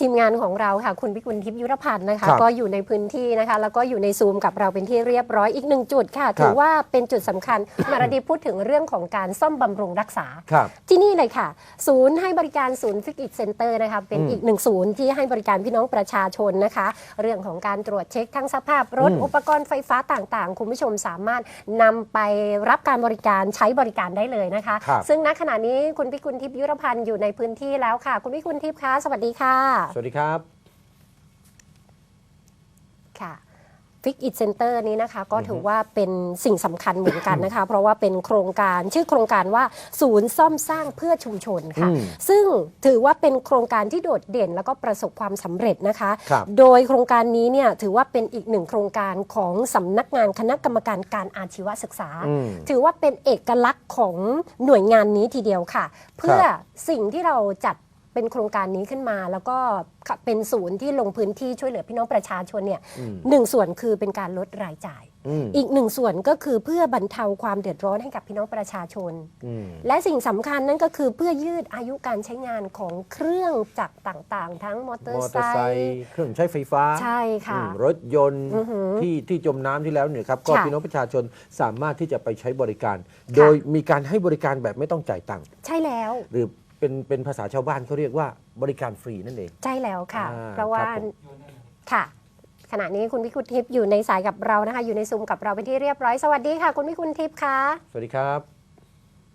ทีมงานของเราค่ะ คุณพิกุลทิพย์ยุทธพันธ์นะคะ ครับก็อยู่ในพื้นที่นะคะ แล้วก็อยู่ในซูมกับเราเป็นที่เรียบร้อยอีกหนึ่งจุดค่ะ ถือว่าเป็นจุดสำคัญ มารดีพูดถึงเรื่องของการซ่อมบำรุงรักษา ครับ ที่นี่เลยค่ะ ศูนย์ให้บริการศูนย์ฟิกอิ c เซ็นเตอร์นะคะเป็นอืมอีกหนึ่งศูนย์ที่ให้บริการพี่น้องประชาชนนะคะ เรื่องของการตรวจเช็คทั้งสภาพรถ อืม อุปกรณ์ไฟฟ้าต่างๆ คุณผู้ชมสามารถนำไปรับการบริการใช้บริการได้เลยนะคะ ครับ ซึ่งณขณะนี้คุณพิกุลทิพย์ยุทธพันธ์อยู่ในพื้นที่แล้วค่ะ คุณพิกุลทิพย์คะสวัสดีค่ะสวัสดีครับ ค่ะฟิกอิ c เซ็นเตอร์นี้นะคะก็อือฮึถือว่าเป็นสิ่งสำคัญเหมือนกันนะคะ เพราะว่าเป็นโครงการชื่อโครงการว่าศูนย์ซ่อมสร้างเพื่อชุมชนค่ะอืมซึ่งถือว่าเป็นโครงการที่โดดเด่นแล้วก็ประสบความสำเร็จนะคะครับโดยโครงการนี้เนี่ยถือว่าเป็นอีกหนึ่งโครงการของสำนักงานคณะกรรมการการอาชีวศึกษาอืมถือว่าเป็นเอกลักษณ์ของหน่วยงานนี้ทีเดียวค่ะ เพื่อสิ่งที่เราจัด เป็นโครงการนี้ขึ้นมา แล้วก็เป็นศูนย์ที่ลงพื้นที่ช่วยเหลือพี่น้องประชาชนเนี่ยอืมหนึ่งส่วนคือเป็นการลดรายจ่ายอืมอีกหนึ่งส่วนก็คือเพื่อบรรเทาความเดือดร้อนให้กับพี่น้องประชาชนอืมและสิ่งสำคัญนั่นก็คือเพื่อยืดอายุการใช้งานของเครื่องจักรต่างๆ ทั้งมอเตอมอร์เตอร์ไซไซค์ค์เครื่องใช้ไฟฟ้าใช่ค่ะอืมรถยนต์อือหือที่ที่จมน้ำที่แล้วเนี่ยครับก็ค่ะพี่น้องประชาชนสามารถที่จะไปใช้บริการค่ะโดยมีการให้บริการแบบไม่ต้องจ่ายตังค์ใช่แล้วหรือ เป็นเป็นภาษาชาวบ้านเขาเรียกว่าบริการฟรีนั่นเอง ใช่แล้วค่ะ อ่าเพราะว่าครับผม ค่ะ ขณะนี้คุณพิคุณทิพย์อยู่ในสายกับเรานะคะ อยู่ในซูมกับเราเป็นที่เรียบร้อยสวัสดีค่ะ คุณพิคุณทิพย์คะสวัสดีครับ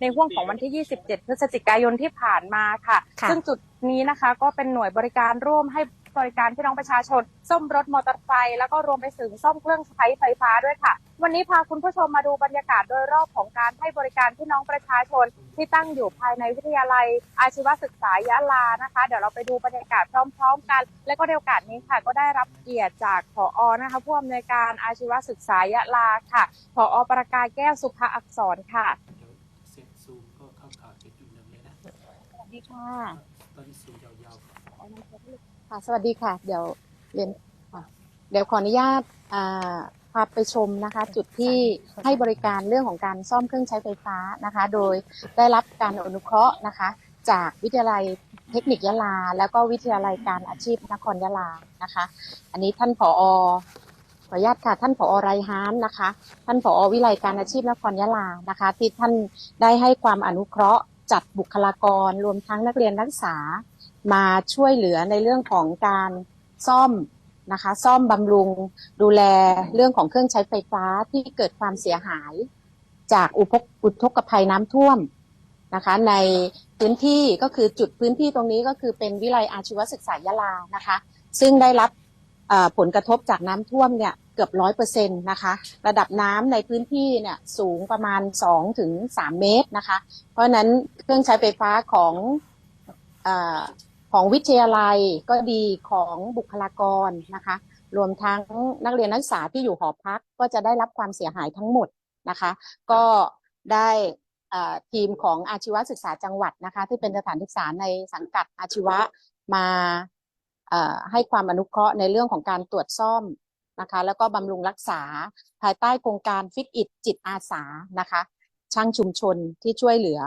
ในห่วงของวันที่ 27 พฤศจิกายนที่ผ่านมาค่ะ ค่ะ ซึ่งจุดนี้นะคะก็เป็นหน่วยบริการร่วมให้ บริการพี่น้องประชาชน ซ่อมรถมอเตอร์ไซค์แล้วก็รวมไปถึงซ่อมเครื่องใช้ไฟฟ้าด้วยค่ะ วันนี้พาคุณผู้ชมมาดูบรรยากาศโดยรอบของการให้บริการพี่น้องประชาชน ที่ตั้งอยู่ภายในวิทยาลัย อาชีวศึกษายะลานะคะ เดี๋ยวเราไปดูบรรยากาศพร้อม ๆ กัน และก็ในโอกาสนี้ค่ะ ก็ได้รับเกียรติจากผอนะคะผู้อำนวยการอาชีวศึกษายะลาค่ะผอประกายแก้วสุภอักษรค่ะเดี๋ยวเสร็จซูมก็เข้าข่าวเจ็ดจุดหนึ่งเลยนะสวัสดีค่ะตอนนี้ซูมยาว ค่ะสวัสดีค่ะ เดี๋ยวเรียนค่ะเดี๋ยวขออนุญาตอ่าพาไปชมนะคะ จุดที่ให้บริการเรื่องของการซ่อมเครื่องใช้ไฟฟ้านะคะ โดยได้รับการอนุเคราะห์นะคะ จากวิทยาลัยเทคนิคยะลา แล้วก็วิทยาลัยการอาชีพนครยะลานะคะ อันนี้ท่านผอขออนุญาตค่ะท่านผอไรฮานนะคะ ท่านผอวิไลการอาชีพนครยะลานะคะ ที่ท่านได้ให้ความอนุเคราะห์จัดบุคลากร รวมทั้งนักเรียนนักศึกษา มาช่วยเหลือในเรื่องของการซ่อมนะคะ ซ่อมบำรุงดูแลเรื่องของเครื่องใช้ไฟฟ้าที่เกิดความเสียหาย จากอุปกอุทกภัยน้ำท่วมนะคะ ในพื้นที่ก็คือจุดพื้นที่ตรงนี้ก็คือเป็นวิไลอาชีวศึกษายะลานะคะ ซึ่งได้รับผลกระทบจากน้ำท่วมเนี่ยเกือบร้อยเปอร์เซ็นต์นะคะ ระดับน้ำในพื้นที่เนี่ยสูงประมาณ2ถึง3เมตรนะคะ เพราะนั้นเครื่องใช้ไฟฟ้าของ ของวิทยาลัยก็ดีของบุคลากรนะคะ รวมทั้งนักเรียนนักศึกษาที่อยู่หอพักก็จะได้รับความเสียหายทั้งหมดนะคะ ก็ได้ทีมของอาชีวศึกษาจังหวัดนะคะ ที่เป็นสถานศึกษาในสังกัดอาชีวะมาให้ความอนุเคราะห์ในเรื่องของการตรวจซ่อมนะคะ แล้วก็บำรุงรักษาภายใต้โครงการฟิตอิดจิตอาสานะคะ ช่างชุมชนที่ช่วยเหลือ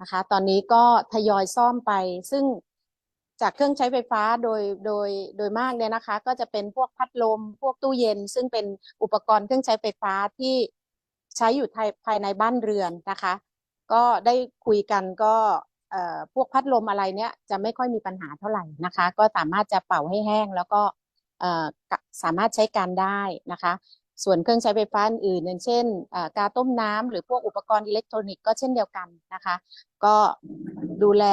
นะคะ ตอนนี้ก็ทยอยซ่อมไปซึ่ง จากเครื่องใช้ไฟฟ้าโดยโดยโดยมากเนี่ยนะคะ ก็จะเป็นพวกพัดลม พวกตู้เย็น ซึ่งเป็นอุปกรณ์เครื่องใช้ไฟฟ้าที่ใช้อยู่ภายในบ้านเรือนนะคะ ก็ได้คุยกันก็เอ่อพวกพัดลมอะไรเนี้ยจะไม่ค่อยมีปัญหาเท่าไหร่นะคะ ก็สามารถจะเป่าให้แห้งแล้วก็เอ่อสามารถใช้การได้นะคะ ส่วนเครื่องใช้ไฟฟ้าอื่นอย่างเช่นกาต้มน้ำหรือพวกอุปกรณ์อิเล็กทรอนิกส์ก็เช่นเดียวกันนะคะ ก็ดูแล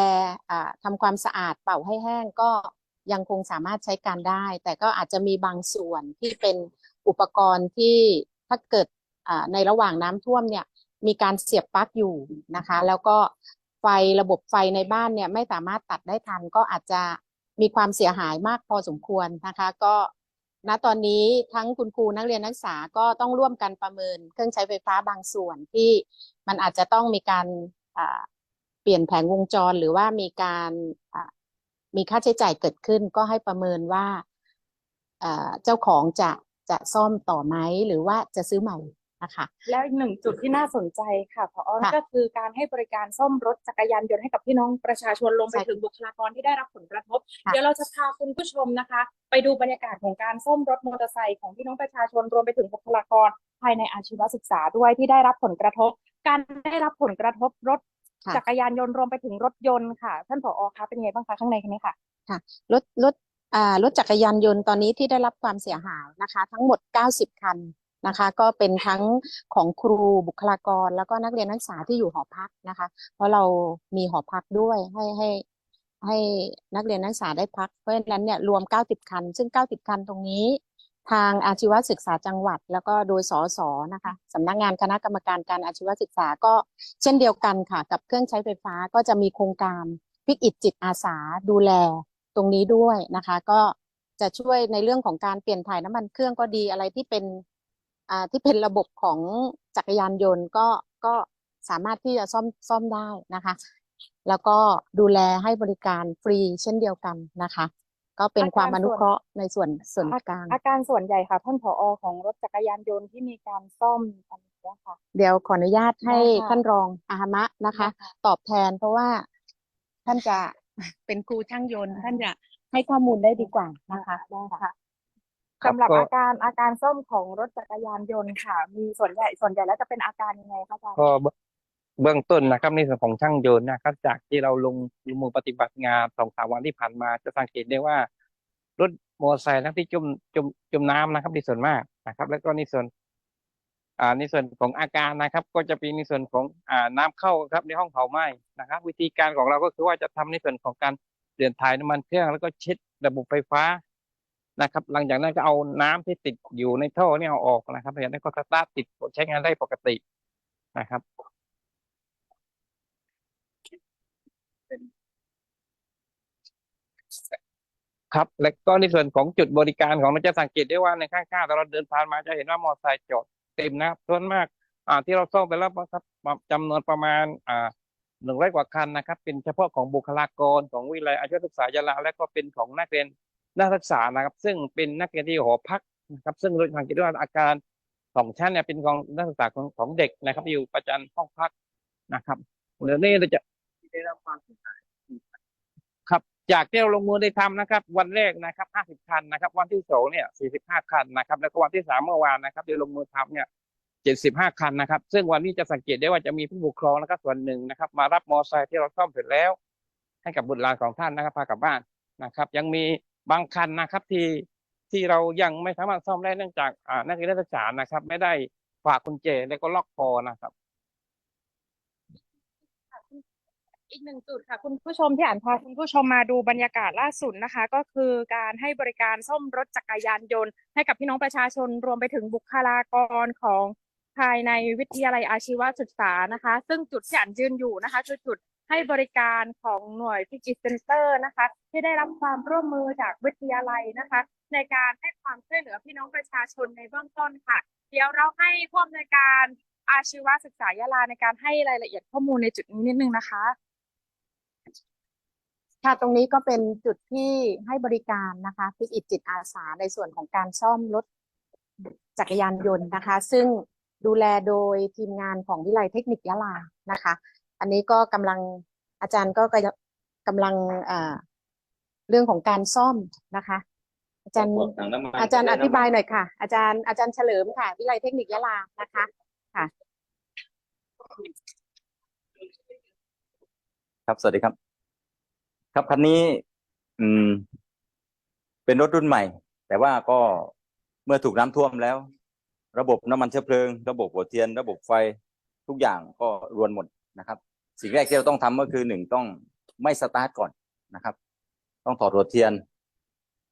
อ่าความสะอาดเป่าให้แห้งก็ยังคงสามารถใช้การได้ แต่ก็อาจจะมีบางส่วนที่เป็นอุปกรณ์ที่ถ้าเกิดในระหว่างน้ำท่วมเนี่ยมีการเสียบปลั๊กอยู่นะคะ แล้วก็ไฟระบบไฟในบ้านเนี่ยไม่สามารถตัดได้ทันก็อาจจะมีความเสียหายมากพอสมควรนะคะ ก็ ณตอนนี้ทั้งคุณครูนักเรียนนักศึกษาก็ต้องร่วมกันประเมินเครื่องใช้ไฟฟ้าบางส่วนที่มันอาจจะต้องมีการเปลี่ยนแผงวงจรหรือว่ามีการมีค่าใช้จ่ายเกิดขึ้น ก็ให้ประเมินว่าเจ้าของจะจะซ่อมต่อไหมหรือว่าจะซื้อใหม่ นะคะ แล้วอีกหนึ่งจุดที่น่าสนใจค่ะพอนั่นค่ะก็คือการให้บริการซ่อมรถจักรยานยนต์ให้กับพี่น้องประชาชนรวมไปใช่ถึงบุคลากรที่ได้รับผลกระทบค่ะเดี๋ยวเราจะพาคุณผู้ชมนะคะ ไปดูบรรยากาศของการซ่อมรถมอเตอร์ไซค์ของพี่น้องประชาชนรวมไปถึงบุคลากรภายในอาชีวศึกษาด้วยที่ได้รับผลกระทบ การได้รับผลกระทบรถค่ะจักรยานยนต์รวมไปถึงรถยนต์ค่ะ ท่านผอคะเป็นไงบ้างคะข้างในคันนี้ค่ะรถรถอ่ารถจักรยานยนต์ตอนนี้ที่ได้รับความเสียหายนะคะ ทั้งหมด 90 คัน นะคะ ก็เป็นทั้งของครูบุคลากร แล้วก็นักเรียนนักศึกษาที่อยู่หอพักนะคะ เพราะเรามีหอพักด้วยให้ให้ให้นักเรียนนักศึกษาได้พักเพราะฉะนั้นเนี่ยรวม 90 คัน ซึ่ง 90 คันตรงนี้ ทางอาชีวศึกษาจังหวัด แล้วก็โดยสอสอนะคะสำนักงานคณะกรรมการการอาชีวศึกษาก็เช่นเดียวกันค่ะ กับเครื่องใช้ไฟฟ้าก็จะมีโครงการพิกอิจจิตอาสาดูแลตรงนี้ด้วยนะคะ ก็จะช่วยในเรื่องของการเปลี่ยนถ่ายน้ำมันเครื่องก็ดีอะไรที่เป็น ที่เป็นระบบของจักรยานยนต์ก็ก็สามารถที่จะซ่อมซ่อมได้นะคะ แล้วก็ดูแลให้บริการฟรีเช่นเดียวกันนะคะ ก็เป็นอาการความอนุส่วนเคราะห์ในส่วนส่วนกลางอาการส่วนใหญ่ค่ะท่านผอของรถจักรยานยนต์ที่มีการซ่อมอันนี้ค่ะ เดี๋ยวขออนุญาตให้ได้ค่ะท่านรองอาหมะนะคะ ตอบแทนเพราะว่าท่านจะเป็นครูช่างยนต์ ท่านจะให้ข้อมูลได้ดีกว่านะคะได้ค่ะครับ สำหรับก็อาการอาการซ่อมของรถจักรยานยนต์ค่ะ มีส่วนใหญ่ส่วนใหญ่แล้วจะเป็นอาการยังไงคะอาจารย์ก็เบื้องเบื้องต้นนะครับในส่วนของช่างยนต์นะครับ จากที่เราลงลงมือปฏิบัติงานสองสามวันที่ผ่านมา จะสังเกตได้ว่ารถมอเตอร์ไซค์ทั้งที่จมจมจมน้ำนะครับในส่วนมากนะครับ แล้วก็ในส่วน อ่าในส่วนของอาการนะครับ ก็จะเป็นในส่วนของอ่าน้ำเข้าครับในห้องเผาไหม้นะครับ วิธีการของเราก็คือว่าจะทำในส่วนของการเปลี่ยนถ่ายน้ำมันเครื่อง แล้วก็เช็ดระบบไฟฟ้า นะครับ หลังจากนั้นก็เอาน้ำที่ติดอยู่ในท่อเนี่ยเอาออกนะครับจากนั้นก็สตาร์ทติดใช้งานได้ปกตินะครับครับ และก็ในส่วนของจุดบริการของเราจะสังเกตได้ว่าในข้างๆตอนเราเดินผ่านมาจะเห็นว่ามอเตอร์ไซค์จอดเต็มนะครับส่วนมากอ่าที่เราซ่อมไปแล้วครับจำนวนประมาณอ่าหนึ่งร้อยกว่าคันนะครับ เป็นเฉพาะของบุคลากรของวิทยาลัยอาชีวศึกษายะลาและก็เป็นของนักเรียน นักศึกษานะครับ ซึ่งเป็นนักเรียนที่หอพักนะครับ ซึ่งโดยทางกิจว่าอาการสองชั้นเนี่ยเป็นของนักศึกษาของของเด็กนะครับ อยู่ประจำห้องพักนะครับเดี๋ยวนี้เราจะได้รับความเสียหายครับ จากที่เราลงมือได้ทำนะครับ วันแรกนะครับห้าสิบคันนะครับ วันที่สองเนี่ยสี่สิบห้าคันนะครับ แล้วก็วันที่สามเมื่อวานนะครับที่ลงมือทำเนี่ยเจ็ดสิบห้าคันนะครับ ซึ่งวันนี้จะสังเกตได้ว่าจะมีผู้ปกครองแล้วก็ส่วนหนึ่งนะครับ มารับมอเตอร์ไซค์ที่เราซ่อมเสร็จแล้ว ให้กับบุตรหลานของท่านนะครับพากลับบ้านนะครับ ยังมี บางคันนะครับที่ที่เรายังไม่สามารถซ่อมได้เนื่องจากนักเรียนนักศึกษานะครับ ไม่ได้ฝากกุญแจแล้วก็ล็อกคอนะครับ อีกหนึ่งจุดค่ะ คุณผู้ชมที่อ่านพาคุณผู้ชมมาดูบรรยากาศล่าสุดนะคะ ก็คือการให้บริการซ่อมรถจักรยานยนต์ ให้กับพี่น้องประชาชนรวมไปถึงบุคลากรของภายในวิทยาลัยอาชีวศึกษานะคะ ซึ่งจุดที่อ่านยืนอยู่นะคะคือจุด ให้บริการของหน่วยพิจิตรเซ็นเตอร์นะคะ ที่ได้รับความร่วมมือจากวิทยาลัยนะคะ ในการให้ความช่วยเหลือพี่น้องประชาชนในเบื้องต้นค่ะ เดี๋ยวเราให้ผู้อำนวยการอาชีวศึกษายะลาในการให้รายละเอียดข้อมูลในจุดนี้นิดนึงนะคะค่ะตรงนี้ก็เป็นจุดที่ให้บริการนะคะพิกิจจิตอาสาในส่วนของการซ่อมรถจักรยานยนต์นะคะ ซึ่งดูแลโดยทีมงานของวิไลยเทคนิคยะลานะคะ อันนี้ก็กำลังอาจารย์ก็กำลังอ่าเรื่องของการซ่อมนะคะ อาจารย์อาจารย์อธิบายหน่อยค่ะ อาจารย์อาจารย์เฉลิมค่ะ วิไลยเทคนิคยะลานะคะค่ะ ครับสวัสดีครับ ครับคันนี้ อืม เป็นรถรุ่นใหม่ แต่ว่าก็เมื่อถูกน้ำท่วมแล้ว ระบบน้ำมันเชื้อเพลิง ระบบหัวเทียน ระบบไฟทุกอย่างก็รวนหมด นะครับ สิ่งแรกที่เราต้องทำก็คือหนึ่งต้องไม่สตาร์ทก่อนนะครับ ต้องถอดหัวเทียน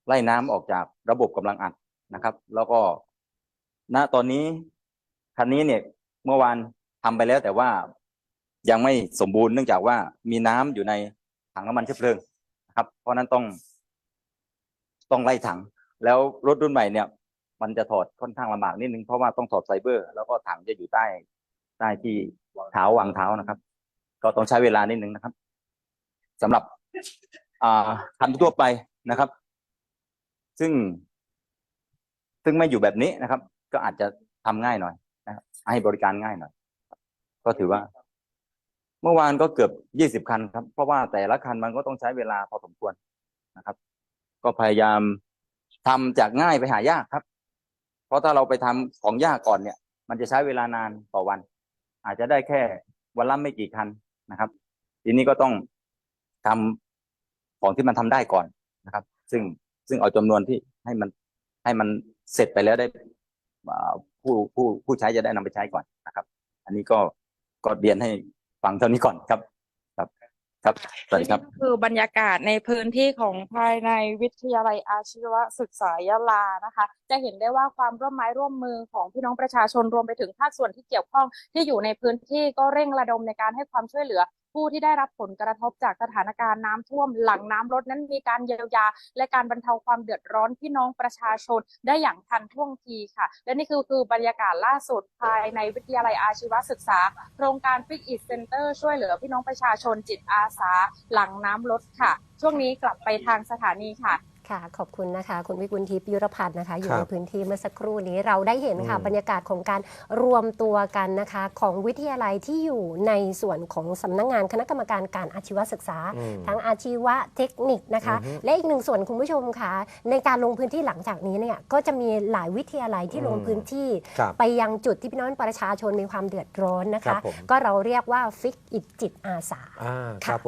ไล่น้ำออกจากระบบกำลังอัดนะครับ แล้วก็ณตอนนี้คันนี้เนี่ยเมื่อวานทำไปแล้วแต่ว่ายังไม่สมบูรณ์เนื่องจากว่ามีน้ำอยู่ในถังน้ำมันเชื้อเพลิงนะครับ เพราะฉะนั้นต้อง ต้องไล่ถัง แล้วรถรุ่นใหม่เนี่ย มันจะถอดค่อนข้างลำบากนิดนึงเพราะว่าต้องถอดไฟเบอร์ แล้วก็ถังจะอยู่ใต้ ใต้ที่เท้าวางเท้านะครับ ก็ต้องใช้เวลานิดนึงนะครับสำหรับอ่าคันทั่วไปนะครับ ซึ่ง ซึ่งไม่อยู่แบบนี้นะครับ ก็อาจจะทำง่ายหน่อยนะครับให้บริการง่ายหน่อย ก็ถือว่า เมื่อวานก็เกือบยี่สิบคันครับ เพราะว่าแต่ละคันมันก็ต้องใช้เวลาพอสมควรนะครับ ก็พยายามทำจากง่ายไปหายากครับ เพราะถ้าเราไปทำของยากก่อนเนี่ย มันจะใช้เวลานานต่อวัน อาจจะได้แค่วันละไม่กี่คันนะครับ ทีนี้ก็ต้องทำของที่มันทำได้ก่อนนะครับ ซึ่งซึ่งเอาจำนวนที่ให้มันให้มันเสร็จไปแล้วได้ผู้ผู้ผู้ใช้จะได้นำไปใช้ก่อนนะครับ อันนี้ก็ก็เรียนให้ฟังเท่านี้ก่อนครับ ครับสวัสดีครับนี่ก็คือบรรยากาศในพื้นที่ของภายในวิทยาลัยอาชีวศึกษายะลานะคะ จะเห็นได้ว่าความร่วมไม้ร่วมมือของพี่น้องประชาชนรวมไปถึงภาคส่วนที่เกี่ยวข้องที่อยู่ในพื้นที่ก็เร่งระดมในการให้ความช่วยเหลือ ผู้ที่ได้รับผลกระทบจากสถานการณ์น้ำท่วมหลังน้ำลดนั้นมีการเยียวยา และการบรรเทาความเดือดร้อนพี่น้องประชาชนได้อย่างทันท่วงทีค่ะ และนี่คือคือบรรยากาศล่าสุดภายในวิทยาลัยอาชีวศึกษา โครงการฟิกอิตเซ็นเตอร์ช่วยเหลือพี่น้องประชาชนจิตอาสา หลังน้ำลดค่ะ ช่วงนี้กลับไปทางสถานีค่ะ ค่ะ ขอบคุณนะคะ คุณวิกุลทิพย์ยุรพันธ์นะคะ อยู่ครับในพื้นที่เมื่อสักครู่นี้เราได้เห็นค่ะอืมบรรยากาศของการรวมตัวกันนะคะ ของวิทยาลัยที่อยู่ในส่วนของสำนักงงานคณะกรรมการการอาชีวศึกษาอืมทั้งอาชีวะเทคนิคนะคะอือฮึและอีกหนึ่งส่วนคุณผู้ชมค่ะ ในการลงพื้นที่หลังจากนี้เนี่ยก็จะมีหลายวิทยาลัยที่ลงอืมพื้นที่ครับไปยังจุดที่พี่น้องประชาชนมีความเดือดร้อนนะครัคะบผมก็เราเรียกว่าฟิกอิจิตอาสาอ่าครับผม